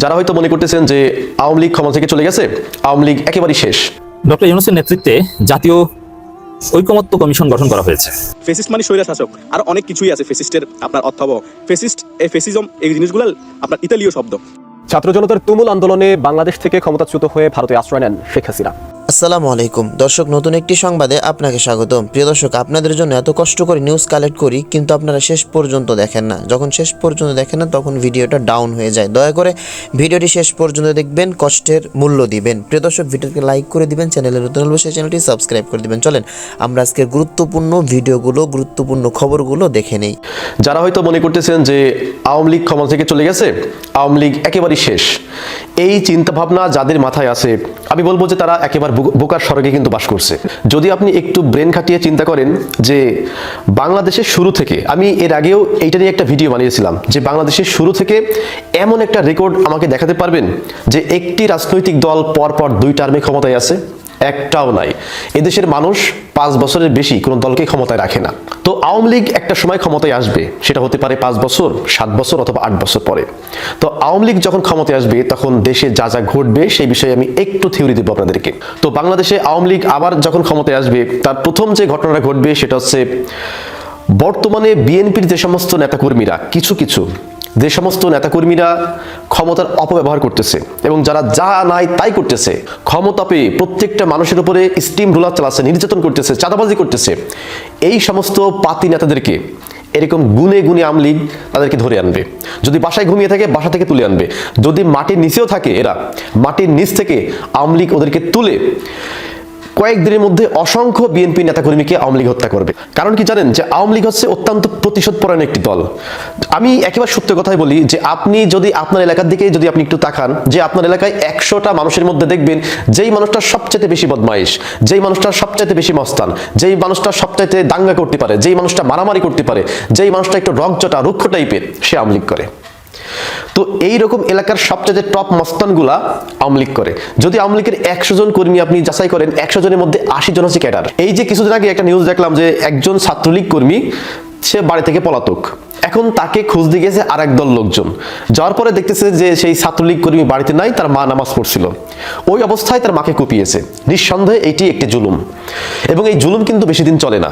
যারা হয়তো মনে করতেছেন যে আওয়ামী লীগ ক্ষমতা থেকে চলে গেছে আওয়ামী লীগ একেবারেই শেষ। ডক্টর ইউনুসের নেতৃত্বে জাতীয় ঐকমত্য কমিশন গঠন করা হয়েছে। ফেসিস্ট মানে স্বৈরা শাসক আর অনেক কিছুই আছে ফেসিস্টের আপনার অর্থব ফেসিস্ট এই ফেসিজম এই জিনিসগুলো আপনার ইতালীয় শব্দ। ছাত্র জনতার তুমুল আন্দোলনে বাংলাদেশ থেকে ক্ষমতাচ্যুত হয়ে ভারতে আশ্রয় নেন শেখ হাসিনা। আসসালামু আলাইকুম। দর্শক, নতুন একটি সংবাদে আপনাকে স্বাগতম। প্রিয় দর্শক, আপনাদের জন্য এত কষ্ট করে নিউজ কালেক্ট করি, কিন্তু আপনারা শেষ পর্যন্ত দেখেন না। যখন শেষ পর্যন্ত দেখেন না, তখন ভিডিওটা ডাউন হয়ে যায়। দয়া করে ভিডিওটি শেষ পর্যন্ত দেখবেন, কষ্টের মূল্য দিবেন। প্রিয় দর্শক ভিডিওকে লাইক করে দিবেন চ্যানেলে নতুন হলে সেই চ্যানেলটি সাবস্ক্রাইব করে দিবেন। চলেন, আমরা আজকের গুরুত্বপূর্ণ ভিডিওগুলো, গুরুত্বপূর্ণ খবরগুলো দেখে নেই। যারা হয়তো মনে করতেছেন যে আওয়ামী লীগ ক্ষমতা থেকে চলে গেছে, আওয়ামী লীগ একেবারেই শেষ। এই চিন্তাভাবনা যাদের মাথায় আছে, আমি বলব যে তারা একেবারে বোকার স্বর্গে কিন্তু বাস করছে। যদি আপনি একটু ব্রেন খাটিয়ে চিন্তা করেন যে বাংলাদেশের শুরু থেকে, আমি এর আগেও এইটা নিয়ে একটা ভিডিও বানিয়েছিলাম যে বাংলাদেশের শুরু থেকে এমন একটা রেকর্ড আমাকে দেখাতে পারবেন যে একটি রাজনৈতিক দল পরপর পর দুই টার্মে ক্ষমতায় আছে। একটাও নাই। এদেশের মানুষ পাঁচ বছরের বেশি কোনো দলকে ক্ষমতায় রাখে না। তো আওয়ামী লীগ একটা সময় ক্ষমতায় আসবে, সেটা হতে পারে পাঁচ বছর, সাত বছর অথবা আট বছর পরে। তো আওয়ামী লীগ যখন ক্ষমতায় আসবে, তখন দেশে যা যা ঘটবে, সেই বিষয়ে আমি একটু থিওরি দেবো আপনাদেরকে। তো বাংলাদেশে আওয়ামী লীগ আবার যখন ক্ষমতায় আসবে, তার প্রথম যে ঘটনাটা ঘটবে, সেটা হচ্ছে বর্তমানে বিএনপির যে সমস্ত নেতাকর্মীরা, কিছু কিছু যে সমস্ত নেতাকর্মীরা ক্ষমতার অপব্যবহার করতেছে এবং যারা যা নাই তাই করতেছে ক্ষমতা পেয়ে প্রত্যেকটা মানুষের উপরে স্টিম রোলার চালাচ্ছে, নির্যাতন করতেছে, চাঁদাবাজি করতেছে, এই সমস্ত পাতি নেতাদেরকে এরকম গুনে গুনে আমলিগ তাদেরকে ধরে আনবে। যদি বাসায় ঘুমিয়ে থাকে, বাসা থেকে তুলে আনবে। যদি মাটির নিচেও থাকে এরা, মাটির নিচ থেকে আমলিগ ওদেরকে তুলে কয়েকদিনের মধ্যে অসংখ্য বিএনপি নেতাকর্মীকে আওয়ামী লীগ হত্যা করবে। কারণ কি জানেন যে আওয়ামী লীগ হচ্ছে অত্যন্ত প্রতিশোধ পরায়ণ একটি দল। আমি একেবারে সত্য কথাই বলি যে আপনি যদি আপনার এলাকার দিকে যদি আপনি একটু তাকান, যে আপনার এলাকায় একশোটা মানুষের মধ্যে দেখবেন যেই মানুষটা সবচাইতে বেশি বদমাইশ যেই মানুষটা সবচাইতে বেশি মস্তান, যেই মানুষটা সবচাইতে দাঙ্গা করতে পারে, যেই মানুষটা মারামারি করতে পারে, যেই মানুষটা একটু রকজটা রুক্ষ টাইপের সে আওয়ামী লীগ করে। তো এই রকম এলাকার সবচেয়ে টপ মস্তানগুলা আওয়ামী লীগ করে। যদি আওয়ামী লীগের একশো জন কর্মী আপনি যাচাই করেন, একশো জনের মধ্যে আশি জন হচ্ছে ক্যাডার। এই যে কিছুদিন আগে একটা নিউজ দেখলাম যে একজন ছাত্রলীগ কর্মী, সে বাড়ি থেকে পলাতক। এখন তাকে খোঁজ দিয়ে গেছে আর দল লোকজন। যাওয়ার পরে দেখতেছে যে সেই ছাত্রলীগ কর্মী বাড়িতে নাই, তার মা নামাজ পড়ছিল। ওই অবস্থায় তার মাকে কুপিয়েছে। নিঃসন্দেহে এটি একটি জুলুম। এবং এই জুলুম কিন্তু বেশি দিন চলে না।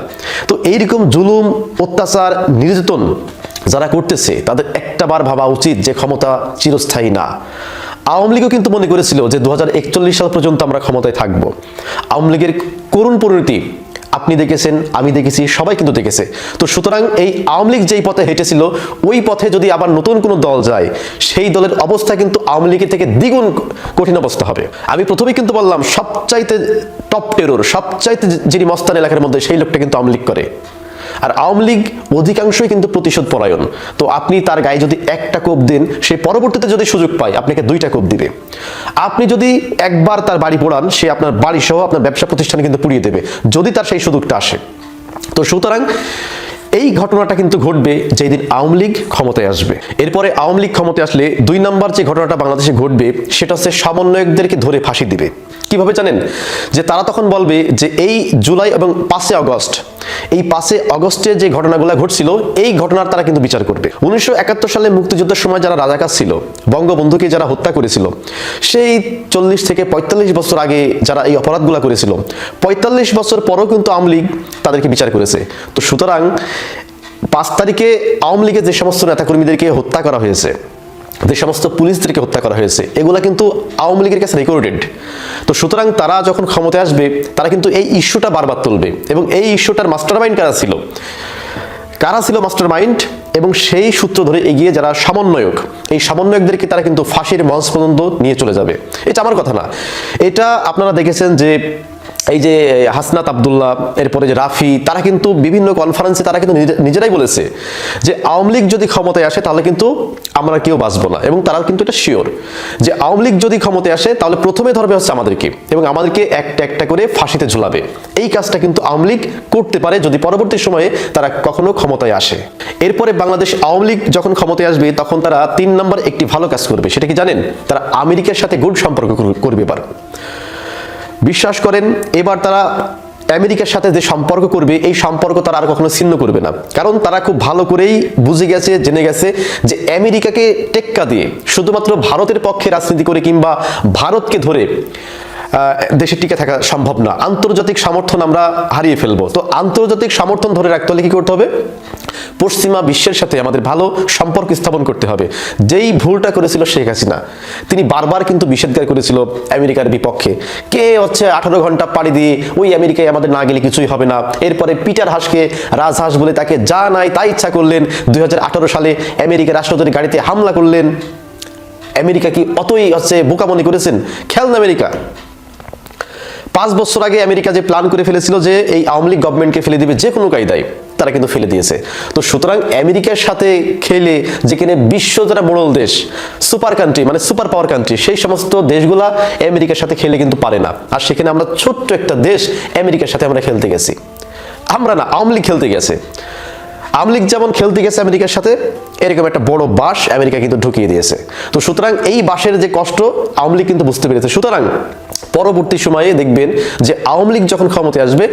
তো এইরকম জুলুম, অত্যাচার, নির্যাতন যারা করতেছে, তাদের একটা বার ভাবা উচিত যে ক্ষমতা চিরস্থায়ী না। আওয়ামী লীগও কিন্তু মনে করেছিল যে দু হাজার একচল্লিশ সাল পর্যন্ত আমরা ক্ষমতায় থাকব। আওয়ামী লীগের করুণ পরিণতি আপনি দেখেছেন, আমি দেখেছি, সবাই কিন্তু দেখেছে। তো সুতরাং এই আওয়ামী লীগ যেই পথে হেঁটেছিল, ওই পথে যদি আবার নতুন কোনো দল যায়, সেই দলের অবস্থা কিন্তু আওয়ামী লীগের থেকে দ্বিগুণ কঠিন অবস্থা হবে। আমি প্রথমেই কিন্তু বললাম, সবচাইতে টপ টেরোর সবচাইতে যিনি মস্তান এলাকার মধ্যে, সেই লোকটা কিন্তু আওয়ামী লীগ করে। আর আওয়ামী লীগ অধিকাংশই কিন্তু প্রতিশোধ পরায়ণ। তো আপনি তার গায়ে যদি একটা কোপ দেন, সে পরবর্তীতে যদি সুযোগ পায়, আপনাকে দুইটা কোপ দিবে। আপনি যদি একবার তার বাড়ি পোড়ান, সে আপনার বাড়ি সহ আপনার ব্যবসা প্রতিষ্ঠানে কিন্তু পুড়িয়ে দেবে, যদি তার সেই সুযোগটা আসে। তো সুতরাং এই ঘটনাটা কিন্তু ঘটবে যেই দিন আওয়ামী লীগ ক্ষমতায় আসবে। এরপরে আওয়ামী লীগ ক্ষমতায় আসলে দুই নাম্বার যে ঘটনাটা বাংলাদেশে ঘটবে, সেটা হচ্ছে সমন্বয়কদেরকে ধরে ফাঁসি দিবে। কীভাবে জানেন? যে তারা তখন বলবে যে এই জুলাই এবং পাঁচে আগস্ট, এই পাঁচে অগস্টে যে ঘটনাগুলো ঘটছিল, এই ঘটনার তারা কিন্তু বিচার করবে। উনিশশো একাত্তর সালে মুক্তিযুদ্ধের সময় যারা রাজাকার ছিল, বঙ্গবন্ধুকে যারা হত্যা করেছিল, সেই চল্লিশ থেকে পঁয়তাল্লিশ বছর আগে যারা এই অপরাধগুলো করেছিল, পঁয়তাল্লিশ বছর পরও কিন্তু আওয়ামী লীগ তাদেরকে বিচার করেছে। তো সুতরাং পাঁচ তারিখে আওয়ামী লীগের যে সমস্ত নেতাকর্মীদেরকে হত্যা করা হয়েছে, যে সমস্ত পুলিশদেরকে হত্যা করা হয়েছে, এগুলা কিন্তু আওয়ামী লীগের কাছে রেকর্ডেড তো সুতরাং তারা যখন ক্ষমতায় আসবে, তারা কিন্তু এই ইস্যুটা বারবার তুলবে এবং এই ইস্যুটার মাস্টার মাইন্ড কারা ছিল? কারা ছিল মাস্টার মাইন্ড এবং সেই সূত্র ধরে এগিয়ে যারা সমন্বয়ক, এই সমন্বয়কদেরকে তারা কিন্তু ফাঁসির মঞ্চ পর্যন্ত নিয়ে চলে যাবে। এটা আমার কথা না। এটা আপনারা দেখেছেন যে এই যে হাসনাত আবদুল্লাহ, এরপরে যে রাফি, তারা কিন্তু বিভিন্ন কনফারেন্সে তারা কিন্তু নিজে- নিজেরাই বলেছে যে আওয়ামী লীগ যদি ক্ষমতায় আসে তাহলে কিন্তু আমরা কেউ বাঁচবো না। এবং তারা কিন্তু এটা শিওর যে আওয়ামী লীগ যদি ক্ষমতায় আসে তাহলে প্রথমে ধরবে হচ্ছে আমাদেরকে এবং আমাদেরকে একটা একটা করে ফাঁসিতে ঝুলাবে। এই কাজটা কিন্তু আওয়ামী লীগ করতে পারে যদি পরবর্তী সময়ে তারা কখনো ক্ষমতায় আসে। এরপরে বাংলাদেশ আওয়ামী লীগ যখন ক্ষমতায় আসবে, তখন তারা তিন নম্বর একটি ভালো কাজ করবে। সেটা কি জানেন? তারা আমেরিকার সাথে গুড সম্পর্ক করবে এবার। বিশ্বাস করেন, এবার তারা আমেরিকার সাথে যে সম্পর্ক করবে, এই সম্পর্ক তারা আর কখনো ছিন্ন করবে না। কারণ তারা খুব ভালো করেই বুঝে গেছে, জেনে গেছে যে আমেরিকাকে টেক্কা দিয়ে শুধুমাত্র ভারতের পক্ষে রাজনীতি করে কিংবা ভারতকে ধরে দেশে টিকে থাকা সম্ভব না। আন্তর্জাতিক সমর্থন আমরা হারিয়ে ফেলব। তো আন্তর্জাতিক সমর্থন ধরে রাখতে হলে কি করতে হবে? পশ্চিমা বিশ্বের সাথে আমাদের ভালো সম্পর্ক স্থাপন করতে হবে। যেই ভুলটা করেছিল শেখ হাসিনা, তিনি বারবার কিন্তু নিষেধাজ্ঞা করেছিল আমেরিকার বিপক্ষে। কে হচ্ছে আঠারো ঘণ্টা পাড়ি দিয়ে ওই আমেরিকায় আমাদের না গেলে কিছুই হবে না। এরপরে পিটার হাসকে রাজহাঁস বলে তাকে যা নাই তাই ইচ্ছা করলেন। দুই হাজার আঠারো সালে আমেরিকা রাষ্ট্রপতির গাড়িতে হামলা করলেন। আমেরিকা কি অতই হচ্ছে বোকামনি করেছেন? খেলনা আমেরিকা। পাঁচ বছর আগে আমেরিকা যে প্ল্যান করে ফেলেছিল যে এই আওয়ামী লীগ গভর্নমেন্টকে ফেলে দিবে যে কোনো কায়দায়। তারা কিন্তু ফেলে দিয়েছে। তো সুতরাং আমেরিকার সাথে খেলে যেখানে বিশ্ব যারা বড় দেশ, সুপার কান্ট্রি মানে সুপার পাওয়ার কান্ট্রি সেই সমস্ত দেশগুলা আমেরিকার সাথে খেলে কিন্তু পারে না। আর সেখানে আমরা ছোট্ট একটা দেশ আমেরিকার সাথে আমরা খেলতে গেছি। আমরা না, আওয়ামী খেলতে গেছে। আওয়ামী লীগ যেমন খেলতে গেছে আমেরিকার সাথে, এরকম একটা বড় বাস আমেরিকা কিন্তু ঢুকিয়ে দিয়েছে। তো সুতরাং এই বাসের যে কষ্ট, আওয়ামী লীগ কিন্তু বুঝতে পেরেছে। সুতরাং পরবর্তী সময়ে দেখবেন যে আওয়ামী লীগ যখন ক্ষমতায় আসবে,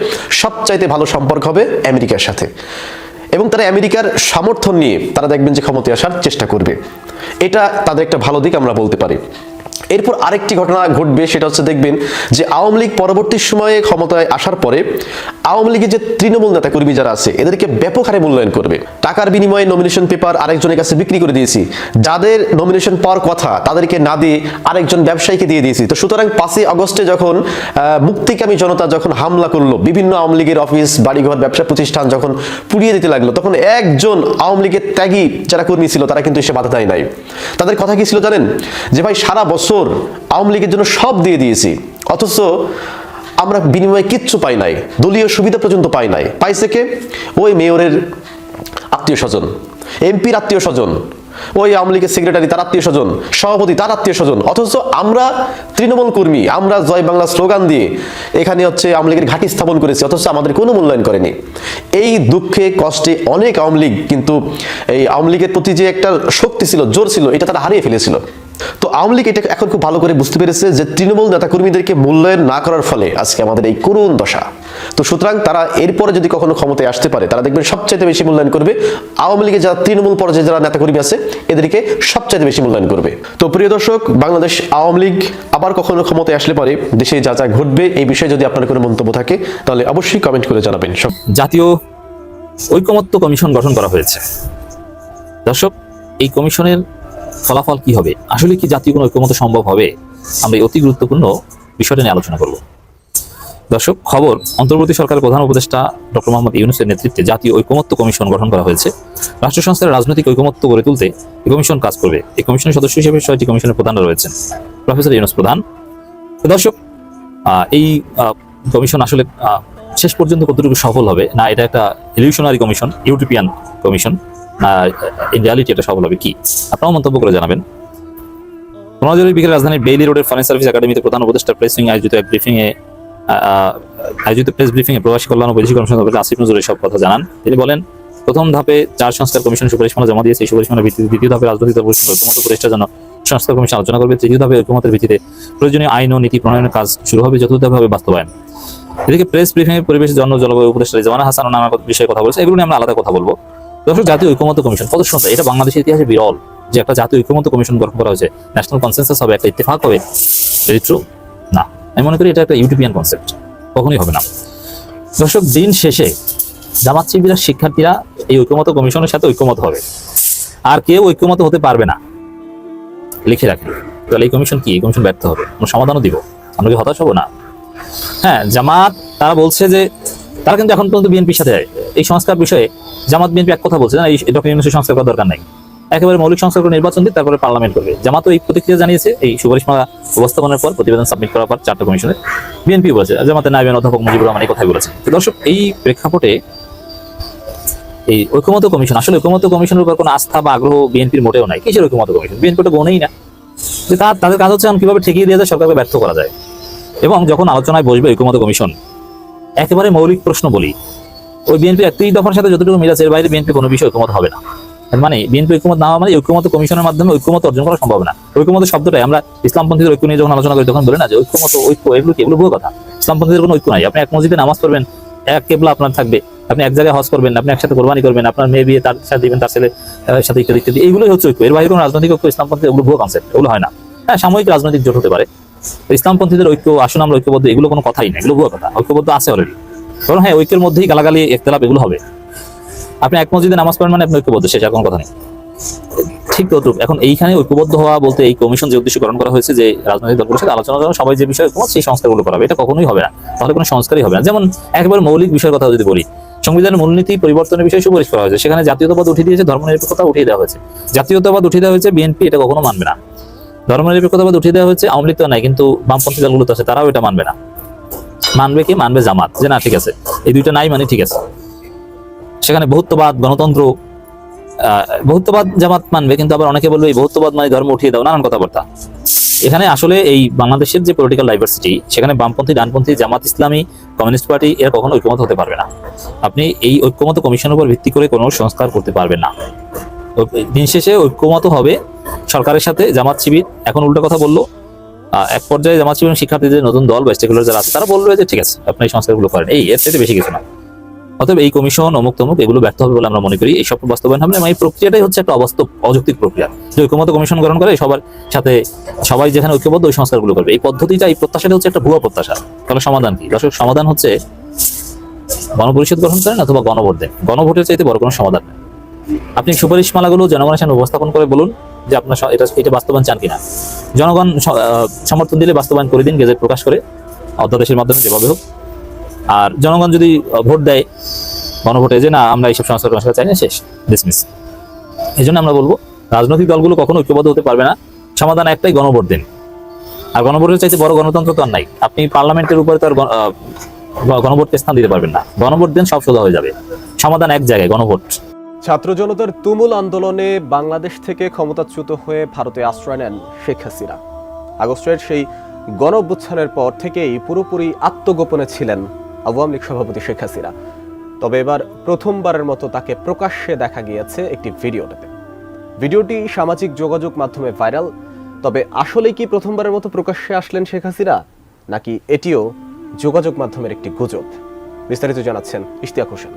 সবচাইতে ভালো সম্পর্ক হবে আমেরিকার সাথে। এবং তারা আমেরিকার সমর্থন নিয়ে তারা দেখবেন যে ক্ষমতায় আসার চেষ্টা করবে। এটা তাদের একটা ভালো দিক আমরা বলতে পারি। এরপর আরেকটি ঘটনা ঘটবে, সেটা হচ্ছে দেখবেন যে আওয়ামী লীগ পরবর্তী সময়ে ক্ষমতায় আসার পরে আওয়ামী লীগের যে তৃণমূল নেতা কর্মী যারা আছে, এদেরকে ব্যাপক হারে মূল্যায়ন করবে। টাকার বিনিময়ে নমিনেশন পেপার আরেকজনের কাছে বিক্রি করে দিয়েছি। যাদের নমিনেশন পাওয়ার কথা, তাদেরকে না দিয়ে আরেকজন ব্যবসায়ীকে দিয়ে দিয়েছি। তো সুতরাং পাঁচই আগস্টে যখন মুক্তিকামী জনতা যখন হামলা করল, বিভিন্ন আওয়ামী লীগের অফিস বাড়িঘর, ব্যবসা প্রতিষ্ঠান যখন পুড়িয়ে দিতে লাগল, তখন একজন আওয়ামী লীগের ত্যাগী যারা কর্মী ছিল, তারা কিন্তু এসে বাধা দেয় নাই। তাদের কথা কি ছিল জানেন? যে ভাই সারা বছর আওয়ামী লীগের জন্য সব দিয়ে দিয়েছি। অথচ আমরা বিনিময়ে কিচ্ছু পাই নাই, দলীয় সুবিধা পর্যন্ত পাই নাই। পাইছে কে? ওই মেয়রের আত্মীয় স্বজন, এমপির আত্মীয় স্বজন, ওই আওয়ামী লীগের সেক্রেটারি তার আত্মীয় স্বজন, সভাপতি, তার আত্মীয় স্বজন। অথচ আমরা তৃণমূল কর্মী, আমরা জয় বাংলা স্লোগান দিয়ে এখানে হচ্ছে আওয়ামী লীগের ঘাঁটি স্থাপন করেছি, অথচ আমাদের কোনো মূল্যায়ন করেনি। এই দুঃখে, কষ্টে অনেক আওয়ামী লীগ কিন্তু এই আওয়ামী লীগের প্রতি যে একটা শক্তি ছিল, জোর ছিল, এটা তারা হারিয়ে ফেলেছিল। তো আওয়ামী লীগ এটা এখন খুব ভালো করে বুঝতে পেরেছে যে তৃণমূল নেতাকর্মীদেরকে মূল্যায়ন না করার ফলে আজকে আমাদের এই করুণ দশা। তো সুতরাং তারা এরপরে যদি কখনো ক্ষমতায় আসতে পারে, তারা দেখবেন সবচাইতে বেশি মূল্যায়ন করবে আওয়ামী লীগের যারা তৃণমূল পর্যায়ে যারা নেতাকর্মী আছে, এদেরকে সবচাইতে বেশি মূল্যায়ন করবে। তো প্রিয় দর্শক, বাংলাদেশ আওয়ামী লীগ আবার কখনো ক্ষমতায় আসলে পরে দেশে যা যা ঘটবে এই বিষয়ে যদি আপনার কোনো মন্তব্য থাকে, তাহলে অবশ্যই কমেন্ট করে জানাবেন। সব জাতীয় ঐকমত্য কমিশন গঠন করা হয়েছে। দর্শক, এই কমিশনের ফলাফল কি হবে? আসলে কি জাতীয় কোনো ঐকমত্য সম্ভব হবে? আমরা এই অতি গুরুত্বপূর্ণ বিষয়টা নিয়ে আলোচনা করব। দর্শক, খবর, অন্তর্বর্তী সরকারের প্রধান উপদেষ্টা ডক্টর মোহাম্মদ ইউনুসের নেতৃত্বে জাতীয় ঐকমত্য কমিশন গঠন করা হয়েছে। রাষ্ট্র সংস্থার রাজনৈতিক ঐকমত্য গড়ে তুলতে এই কমিশন কাজ করবে। এই কমিশনের সদস্য হিসেবে ছয়টি কমিশনের প্রধানরা রয়েছেন। প্রফেসর ইউনুস প্রধান। দর্শক এই কমিশন আসলে শেষ পর্যন্ত কতটুকু সফল হবে? না, এটা একটা revolutionary commission European commission. In reality এটা সফল হবে কি? আপনারাও মন্তব্য করে জানাবেন। পনেরো বিকেলে রাজধানীর বেইলি রোডের ফরেন সার্ভিস একাডেমিতে প্রধান উপদেষ্টা প্রেস আয়োজিত এক ব্রিফিং এ আয়োজিত প্রেস ব্রিফিং এ প্রবাসী কল্যাণ ও বৈদেশিক কমিশন আসিফ নজরুল সব কথা জানান। তিনি বলেন, প্রথম ধাপে চার সংস্কার কমিশন সুপারিশমালা জমা দিয়েছে, এই সুপারিশমালার ভিত্তিতে দ্বিতীয় ধাপে রাজনৈতিক দল পরিষদ ঐক্যমত্য প্রতিষ্ঠার জন্য সংস্কার কমিশন আলোচনা করবে। তৃতীয় ধাপে ঐক্যমতের ভিত্তিতে প্রয়োজনীয় আইন ও নীতি প্রণয়নের কাজ শুরু হবে চতুর্থ ধাপে বাস্তবায়ন। এদিকে প্রেস ব্রিফিং এ পরিবেশ, জন জলবায়ু উপদেষ্টা রিজওয়ানা হাসান ও নানা বিষয়ে কথা বলছে এগুলো নিয়ে আমরা আলাদা কথা বলব। দর্শক জাতীয় ঐক্যমত্য কমিশন। কত সুন্দর, এটা বাংলাদেশের ইতিহাসে বিরল যে একটা জাতীয় ঐক্যমত্য কমিশন গঠন করা হয়েছে। ন্যাশনাল কনসেন্সাস হবে একটা ইত্তেফাক হবে। ট্রু না। আমি মনে করি এটা একটা ইউটিউবিয়ান কনসেপ্ট কখনোই হবে না। দর্শক, দিন শেষে জামাত শিবিরের শিক্ষার্থীরা এই ঐক্যমত কমিশনের সাথে ঐক্যমত হবে। আর কেউ ঐক্যমত হতে পারবে না। লিখে রাখেন। তাহলে এই কমিশন কি? কমিশন ব্যর্থ হবে। কোনো সমাধানও দিব। আমরা কি হতাশ হব? না। হ্যাঁ জামাত, তারা বলছে যে, তারা কিন্তু এখন পর্যন্ত বিএনপির সাথে এই সংস্কার বিষয়ে জামাত বিএনপি এক কথা বলছে না, এই ডক্টর ইউনুসের সংস্কার করার দরকার নাই। একেবারে মৌলিক সংস্কার করে নির্বাচন দিয়ে তারপরে পার্লামেন্ট করবে। জামাতও এই প্রতিক্রিয়া জানিয়েছে, এই সুপারিশমালা উপস্থাপনের পর প্রতিবেদন সাবমিট করার পর চারটা কমিশনে বিএনপি বলেছে জামাতের নাইবেন অধ্যাপক মুজিবুর রহমান এই কথাই বলেছেন। তো দর্শক, এই প্রেক্ষাপটে এই ঐক্যমত কমিশন আসলে ঐক্যমত কমিশনের উপর কোনো আস্থা বা আগ্রহ বিএনপির মোটেও নাই। কিসের ঐক্যমত কমিশন বিএনপি তো গনেই না। যে তার তাদের কাজ হচ্ছে কীভাবে ঠেকিয়ে দিয়ে যায়, সরকারকে ব্যর্থ করা যায়। এবং যখন আলোচনায় বসবে ঐক্যমত কমিশন একেবারে মৌলিক প্রশ্ন বলি ওই বিএনপি একত্রিশ দফার সাথে যতটুকু মিল আছে, এর বাইরে বিএনপি কোনো বিষয়ে ঐক্যমত হবে না। মানে বিএনপি ঐক্যমত না মানে ঐক্যমত কমিশনের মাধ্যমে ঐক্যমত অর্জন করা সম্ভব না। ঐক্যমত শব্দটাই আমরা ইসলামপন্থীদের ঐক্য নিয়ে যখন আলোচনা করি, তখন বলি না যে ঐক্যমত ঐক্য, এগুলো কি? এগুলো ভুল কথা। ইসলামপন্থীদের কোনো ঐক্য নাই। আপনি এক মসজিদে নামাজ পড়বেন, এক কেবলা আপনার থাকবে, আপনি এক জায়গায় হজ করবেন, আপনি একসাথে কোরবানি করবেন, আপনার মেয়ে বিয়ে তার সাথে দিবেন, তার ছেলে সাথে ইত্যাদি ইত্যাদি, এইগুলোই হচ্ছে ঐক্য। এর বাইরে কোনো রাজনৈতিক ঐক্য ইসলামপন্থী ওগুলো ভুয়ো কনসেপ্ট এগুলো হয় না। হ্যাঁ সাময়িক রাজনৈতিক জোট হতে পারে। ইসলামপন্থীদের ঐক্য, আসুন আমরা ঐক্যবদ্ধ, এগুলো কোনো কথাই না, এগুলো ভুয়ো কথা। ঐক্যবদ্ধ আছে অলরেডি কারণ হ্যাঁ ঐক্যের মধ্যেই গালাগালি, একতলাপ এগুলো হবে। আপনি এক মসজিদে নামাজ পড়েন মানে আপনি ঐক্যবদ্ধ আর কোনো কথা নেই। ঠিক তদ্রুপ এখন এইখানে ঐক্যবদ্ধ হওয়া বলতে এই কমিশন যে উদ্দেশ্য গ্রহণ করা হয়েছে, যে রাজনৈতিক দলগুলোর সাথে আলোচনা করা, সবাই যে বিষয়ে একমত, সেই সংস্কারগুলো করা হবে এটা কখনোই হবে না। তাহলে কোনো সংস্কারই হবে না। যেমন একেবারে মৌলিক বিষয়ের কথা যদি বলি সংবিধানের মূলনীতি পরিবর্তনের বিষয়ে সুপারিশ করা হয়েছে। সেখানে জাতীয়তাবাদ উঠিয়ে দিয়েছে, ধর্মনিরপেক্ষতা উঠিয়ে দেওয়া হয়েছে। জাতীয়তাবাদ উঠিয়ে দেওয়া হয়েছে, বিএনপি এটা কখনো মানবে না। ধর্মনিরপেক্ষতাবাদ উঠিয়ে দেওয়া হয়েছে, আওয়ামী লীগ তো নাই, কিন্তু বামপন্থী দলগুলো তো আছে, তারাও এটা মানবে না। মানবে কি? মানবে জামাত। যে না, ঠিক আছে। এই দুইটা নাই মানে ঠিক আছে। সেখানে বহুত্ববাদ, গণতন্ত্র বহুত্ববাদ জামাত মানবে, কিন্তু আবার অনেকে বলবে এই বহুত্ববাদ মানে ধর্ম উঠিয়ে দাও, নানান কথাবার্তা। এখানে আসলে এই বাংলাদেশের যে পলিটিক্যাল ডাইভার্সিটি সেখানে বামপন্থী, ডানপন্থী, জামাত ইসলামী কমিউনিস্ট পার্টি এরা কখনো ঐক্যমত হতে পারবে না। আপনি এই ঐক্যমত কমিশনের উপর ভিত্তি করে কোনো সংস্কার করতে পারবেন না। দিন শেষে ঐক্যমত হবে সরকারের সাথে, জামাত শিবির। এখন উল্টো কথা বলল এক পর্যায়ে জামাত শিবির শিক্ষার্থীদের নতুন দল বা স্টেকুলার যারা আছে, তারা বলল যে, ঠিক আছে, আপনি এই সংস্কারগুলো করেন। এই, এর থেকে বেশি কিছু না। অতএব এই কমিশন অমুক তমুক এগুলো ব্যর্থ হবে বলে আমরা মনে করি। এই সব বাস্তবায়ন হবে না এই প্রক্রিয়াটাই হচ্ছে একটা অবাস্তব, অযৌক্তিক প্রক্রিয়া। যে ঐক্যমত কমিশন গ্রহণ করে, সবার সাথে সবাই যেখানে ঐক্যবদ্ধ, ওই সংস্কারগুলো করবে। এই পদ্ধতিটা, এই প্রত্যাশাটা হচ্ছে একটা ভুয়া প্রত্যাশা। তাহলে সমাধান কি? দর্শক, সমাধান হচ্ছে গণপরিষদ গঠন করেন অথবা গণভোট দেন। গণভোটের চাইতে বড় কোনো সমাধান নেই। আপনি সুপারিশ মালাগুলো জনগণের সামনে উপস্থাপন করে বলুন। যে আপনার এটা এটা বাস্তবায়ন চান কিনা। জনগণ সমর্থন দিলে বাস্তবায়ন করে দিন, গেজেট প্রকাশ করে অধ্যাদেশের মাধ্যমে যেভাবে হোক। আর জনগণ যদি ভোট দেয়, গণভোটে যে না, আমরা এইসব সংস্কার সংস্কার চাই না, শেষ ডিসমিস এই জন্য আমরা বলব, রাজনৈতিক দলগুলো কখনো ঐক্যবদ্ধ হতে পারবে না। সমাধান একটাই, গণভোট দিন। আর গণভোটের চাইতে বড় গণতন্ত্র তো আর নাই। আপনি পার্লামেন্টের উপরে তো আর গণভোটকে স্থান দিতে পারবেন না। গণভোট দিন সব সোজা হয়ে যাবে। সমাধান এক জায়গায়, গণভোট। ছাত্র জনতার তুমুল আন্দোলনে বাংলাদেশ থেকে ক্ষমতাচ্যুত হয়ে ভারতে আশ্রয় নেন শেখ হাসিনা। আগস্টের সেই গণ পর থেকেই পুরোপুরি আত্মগোপনে ছিলেন আওয়ামী লীগ সভাপতি শেখ হাসিনা। তবে এবার প্রথমবারের মতো তাকে প্রকাশ্যে দেখা গিয়েছে একটি ভিডিওটাতে। ভিডিওটি সামাজিক যোগাযোগ মাধ্যমে ভাইরাল, তবে আসলে কি প্রথমবারের মতো প্রকাশ্যে আসলেন শেখ হাসিনা, নাকি এটিও যোগাযোগ মাধ্যমের একটি গুজব? বিস্তারিত জানাচ্ছেন ইশতিয়াক হোসেন।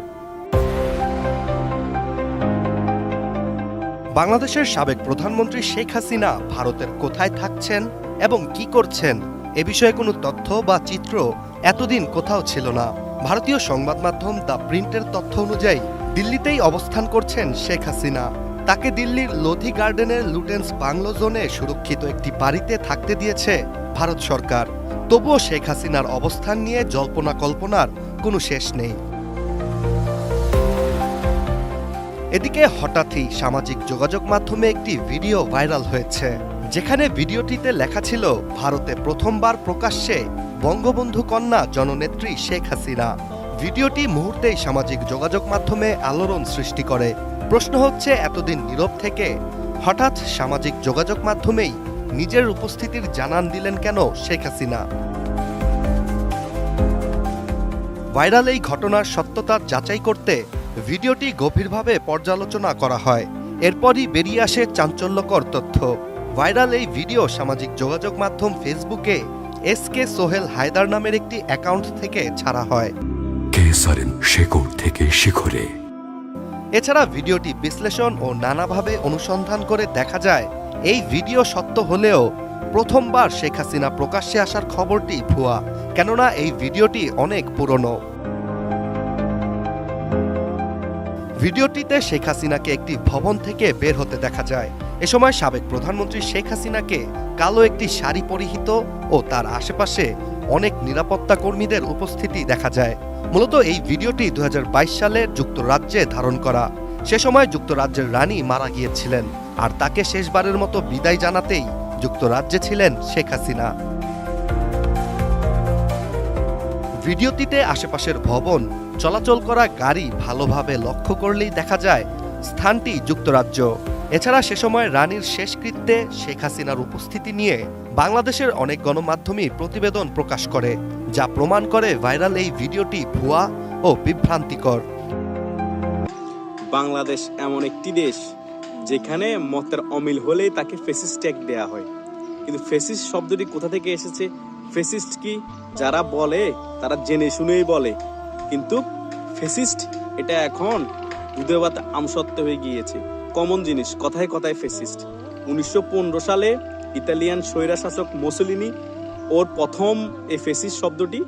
বাংলাদেশের সাবেক প্রধানমন্ত্রী শেখ হাসিনা ভারতের কোথায় থাকছেন এবং কি করছেন এ বিষয়ে কোনো তথ্য বা চিত্র এতদিন কোথাও ছিল না। ভারতীয় সংবাদ মাধ্যম দ্য প্রিন্টের তথ্য অনুযায়ী দিল্লিতেই অবস্থান করছেন শেখ হাসিনা। তাকে দিল্লির লোধি গার্ডেনের লুটেন্স বাংলো জোনে সুরক্ষিত একটি বাড়িতে থাকতে দিয়েছে ভারত সরকার। তবুও শেখ হাসিনার অবস্থান নিয়ে জল্পনা কল্পনার কোনো শেষ নেই। এদিকে হঠাৎই সামাজিক যোগাযোগ মাধ্যমে একটি ভিডিও ভাইরাল হয়েছে, যেখানে ভিডিওটিতে লেখা ছিল, ভারতে প্রথমবার প্রকাশ্যে বঙ্গবন্ধু কন্যা জননেত্রী শেখ হাসিনা। ভিডিওটি মুহূর্তেই সামাজিক যোগাযোগ মাধ্যমে আলোড়ন সৃষ্টি করে। প্রশ্ন হচ্ছে, এতদিন নীরব থেকে হঠাৎ সামাজিক যোগাযোগ মাধ্যমেই নিজের উপস্থিতির জানান দিলেন কেন শেখ হাসিনা? ভাইরাল এই ঘটনার সত্যতা যাচাই করতে ভিডিওটি গভীরভাবে পর্যালোচনা করা হয়। এরপরই বেরিয়ে আসে চাঞ্চল্যকর তথ্য। ভাইরাল এই ভিডিও সামাজিক যোগাযোগ মাধ্যম ফেসবুকে এস কে সোহেল হায়দার নামের একটি অ্যাকাউন্ট থেকে ছাড়া হয়। কেসারেন শেকড় থেকে শিখরে। এছাড়া ভিডিওটি বিশ্লেষণ ও নানাভাবে অনুসন্ধান করে দেখা যায় এই ভিডিও সত্য হলেও প্রথমবার শেখ হাসিনা প্রকাশ্যে আসার খবরটি ভুয়া কেননা এই ভিডিওটি অনেক পুরনো। ভিডিওটিতে শেখ হাসিনাকে একটি ভবন থেকে বের হতে দেখা যায়। এ সময় সাবেক প্রধানমন্ত্রী শেখ হাসিনাকে কালো একটি শাড়ি পরিহিত ও তার আশেপাশে অনেক নিরাপত্তা কর্মীদের উপস্থিতি দেখা যায়। মূলত এই ভিডিওটি দু হাজার বাইশ সালে যুক্তরাজ্যে ধারণ করা। সে সময় যুক্তরাজ্যের রানী মারা গিয়েছিলেন আর তাকে শেষবারের মতো বিদায় জানাতেই যুক্তরাজ্যে ছিলেন শেখ হাসিনা। ভিডিওটিতে আশেপাশের ভবন চলাচল করা গাড়ি ভালোভাবে লক্ষ্য করলেই দেখা যায় স্থানটি যুক্তরাজ্য। এছাড়া সে সময় রানীর শেষকৃত্যে শেখ হাসিনার উপস্থিতি নিয়ে বাংলাদেশের অনেক গণমাধ্যমই প্রতিবেদন প্রকাশ করে, যা প্রমাণ করে ভাইরাল এই ভিডিওটি ভুয়া ও বিভ্রান্তিকর। বাংলাদেশ এমন একটি দেশ যেখানে মতের অমিল হলেই তাকে ফেসিস ট্যাগ দেয়া হয়। কিন্তু ফেসিস শব্দটি কোথা থেকে এসেছে? ফেসিস্ট কি? যারা বলে, তারা জেনে শুনেই বলে। কিন্তু ফেসিস্ট এটা এখন দুধে ভাত আমসত্ত্ব হয়ে গিয়েছে। কমন জিনিস, কথায় কথায় ফেসিস্ট। উনিশশো পনেরো সালে ইতালিয়ান স্বৈরা শাসক মোসলিনি ওর প্রথম এই ফেসিস্ট শব্দটি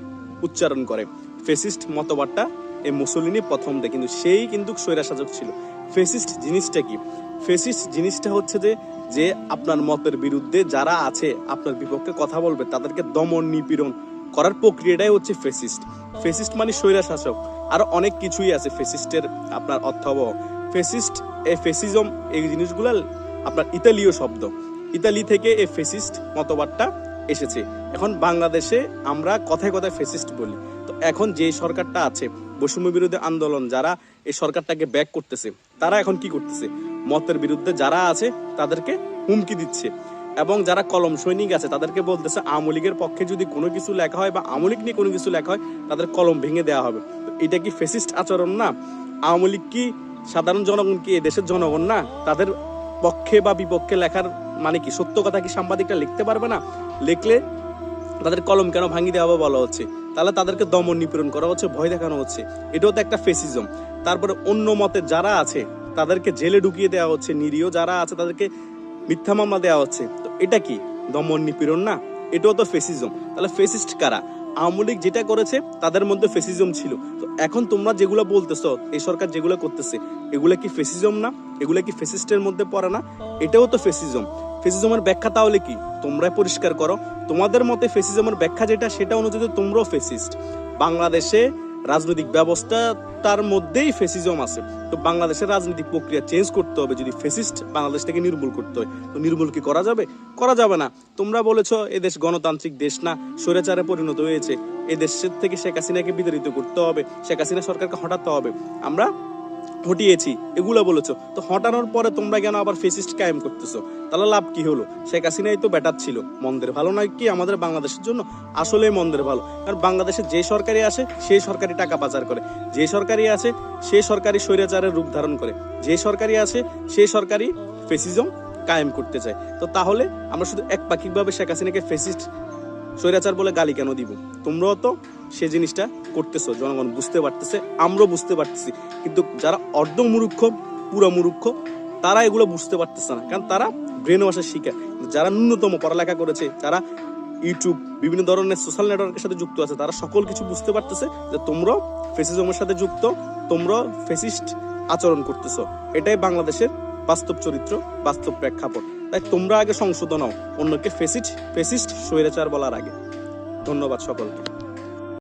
উচ্চারণ করে। ফেসিস্ট মতবাদটা এই মুসলিনি প্রথম দেয়, কিন্তু সেই কিন্তু স্বৈরা শাসক ছিল। ফেসিস্ট জিনিসটা কি? ফেসিস্ট জিনিসটা হচ্ছে যে যে আপনার মতের বিরুদ্ধে যারা আছে, আপনার বিপক্ষে কথা বলবে, তাদেরকে দমন নিপীড়ন করার প্রক্রিয়াটাই হচ্ছে ফেসিস্ট। ফেসিস্ট মানে স্বৈরা শাসক আরও অনেক কিছুই আছে ফেসিস্টের আপনার অর্থবহ ফেসিস্ট এ ফেসিজম এই জিনিসগুলো আপনার ইতালীয় শব্দ। ইতালি থেকে এই ফেসিস্ট মতবাদটা এসেছে। এখন বাংলাদেশে আমরা কথায় কথায় ফেসিস্ট বলি। তো এখন যে সরকারটা আছে বৈষম্য বিরোধী আন্দোলন যারা এই সরকারটাকে ব্যাক করতেছে তারা এখন কি করতেছে? মতের বিরুদ্ধে যারা আছে তাদেরকে হুমকি দিচ্ছে। এবং যারা কলম সৈনিক আছে, তাদেরকে বলতেছে আওয়ামী লীগের পক্ষে যদি কোনো কিছু লেখা হয় বা আওয়ামী লীগ নিয়ে কোনো কিছু লেখা হয়, তাদের কলম ভেঙে দেওয়া হবে। এটা কি ফেসিস্ট আচরণ না? আওয়ামী লীগ কি সাধারণ জনগণ কি দেশের জনগণ না? তাদের পক্ষে বা বিপক্ষে লেখার মানে কি? সত্য কথা কি সাংবাদিকরা লিখতে পারবে না? লিখলে তাদের কলম কেন ভাঙি দেওয়া হবে বলা হচ্ছে? তাহলে তাদেরকে দমন নিপীড়ন করা হচ্ছে, ভয় দেখানো হচ্ছে। এটাও তো একটা ফেসিজম। তারপরে অন্য মতে যারা আছে, তাদেরকে জেলে ঢুকিয়ে দেওয়া হচ্ছে। নিরীহ যারা আছে, তাদেরকে মিথ্যা মামলা দেওয়া হচ্ছে। তো এটা কি? দমন নিপীড়ন না? এটাও তো ফেসিজম তাহলে ফেসিস্ট কারা? আওয়ামী লীগ যেটা করেছে, তাদের মধ্যে ফেসিজম ছিল। তো এখন তোমরা যেগুলো বলতেছো, এই সরকার যেগুলো করতেছে, এগুলো কি ফেসিজম না? এগুলো কি ফেসিস্টের মধ্যে পড়ে না? এটাও তো ফেসিজম ফেসিজমের ব্যাখ্যা তাহলে কি? তোমরা পরিষ্কার করো। তোমাদের মতে ফেসিজমের ব্যাখ্যা যেটা, সেটা অনুযায়ী তোমরাও ফেসিস্ট বাংলাদেশে রাজনৈতিক ব্যবস্থা তার মধ্যেই ফেসিজম আছে। তো বাংলাদেশের রাজনৈতিক প্রক্রিয়া চেঞ্জ করতে হবে। যদি ফেসিস্ট বাংলাদেশ থেকে নির্মূল করতে হয়, তো নির্মূল কি করা যাবে? করা যাবে না। তোমরা বলেছ, এ দেশ গণতান্ত্রিক দেশ না, স্বৈরাচারে পরিণত হয়েছে। এদেশের দেশের থেকে শেখ হাসিনাকে বিতাড়িত করতে হবে। শেখ হাসিনা সরকারকে হটাতে হবে। আমরা হটিয়েছি এগুলো বলেছ। তো হটানোর পরে তোমরা কেন আবার ফেসিস্ট কায়েম করতেছো? তাহলে লাভ কি হলো? শেখ হাসিনাই তো ব্যাটার ছিল। মন্দের ভালো নয় কি আমাদের বাংলাদেশের জন্য? আসলে মন্দের ভালো। কারণ বাংলাদেশে যে সরকারি আসে সেই সরকারি টাকা পাচার করে। যে সরকারি আছে সেই সরকারি স্বৈরাচারের রূপ ধারণ করে। যে সরকারি আছে সেই সরকারি ফেসিজম কায়েম করতে চায়। তো তাহলে আমরা শুধু এক পাক্ষিকভাবে শেখ হাসিনাকে ফেসিস্ট স্বৈরাচার বলে গালি কেন দিব? তোমরাও তো সে জিনিসটা করতেছো, জনগণ বুঝতে পারতেছে, আমরাও বুঝতে পারতেছি। কিন্তু যারা অর্ধ মুরুক্ষ, পুরো মুরুক্ষ, তারা এগুলো বুঝতে পারতেছে না। কারণ তারা ব্রেন ওয়াশের শিকার। যারা ন্যূনতম পড়ালেখা করেছে তারা ইউটিউব, বিভিন্ন ধরনের সোশ্যাল নেটওয়ার্কের সাথে যুক্ত আছে, তারা সকল কিছু বুঝতে পারতেছে যে তোমরাও ফেসিজমের সাথে যুক্ত, তোমরাও ফেসিস্ট আচরণ করতেছো। এটাই বাংলাদেশের বাস্তব চরিত্র, বাস্তব প্রেক্ষাপট। তাই তোমরা আগে সংশোধন অন্যকে ফেসিস্ট ফেসিস্ট স্বৈরাচার বলার আগে। ধন্যবাদ সকলকে।